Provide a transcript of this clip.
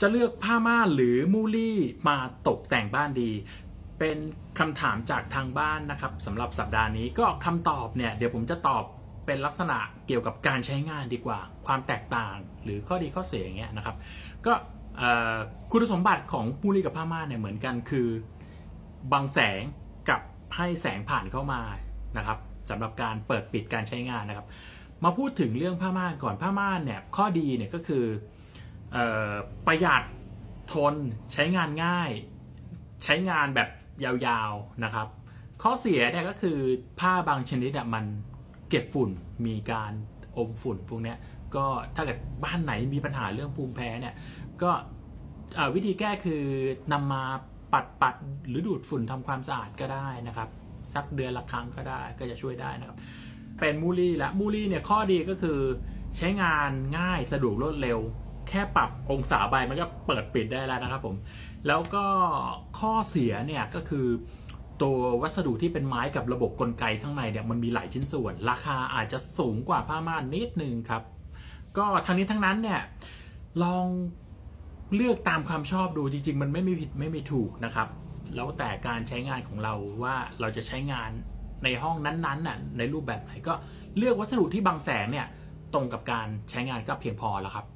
จะเลือกผ้าม่านหรือมูลี่มาตกแต่งบ้านดี เป็นคำถามจากทางบ้านนะครับสำหรับสัปดาห์นี้ก็คำตอบเนี่ยเดี๋ยวผมจะตอบเป็นลักษณะเกี่ยวกับการใช้งานดีกว่า ความแตกต่างหรือข้อดีข้อเสียอย่างเงี้ยนะครับ ก็คุณสมบัติของมูลี่กับผ้าม่านเนี่ยเหมือนกันคือ บังแสงกับให้แสงผ่านเข้ามานะครับสำหรับการเปิดปิดการใช้งานนะครับ มาพูดถึงเรื่องผ้าม่านก่อนผ้าม่านเนี่ยข้อดีเนี่ยก็คือ ประหยัดทนใช้งานง่าย ใช้งานแบบยาวๆนะครับ ข้อเสียเนี่ยก็คือผ้าบางชนิดอะมันเก็บฝุ่นมีการอมฝุ่นพวกเนี้ยก็ถ้าเกิดบ้านไหนมีปัญหาเรื่องภูมิแพ้เนี่ยก็วิธีแก้คือนำมาปัดปัดหรือดูดฝุ่นทำความสะอาดก็ได้นะครับ สักเดือนละครั้งก็ได้ก็จะช่วยได้นะครับ เป็นมูลี่และมูลี่เนี่ยข้อดีก็คือใช้งานง่ายสะดวกรวดเร็ว แค่ปรับองศาใบมันก็เปิดปิดได้แล้วนะครับผม แล้วก็ข้อเสียเนี่ยก็คือตัววัสดุที่เป็นไม้กับระบบกลไกข้างในเนี่ยมันมีหลายชิ้นส่วน ราคาอาจจะสูงกว่าผ้าม่านนิดนึงครับ ก็ทั้งนี้ทั้งนั้นเนี่ยลองเลือกตามความชอบดูจริง ๆ มันไม่มีผิดไม่มีถูกนะครับ แล้วแต่การใช้งานของเราว่าเราจะใช้งานในห้องนั้นๆน่ะในรูปแบบไหนก็เลือกวัสดุที่บังแสงเนี่ยตรงกับการใช้งานก็เพียงพอแล้วครับ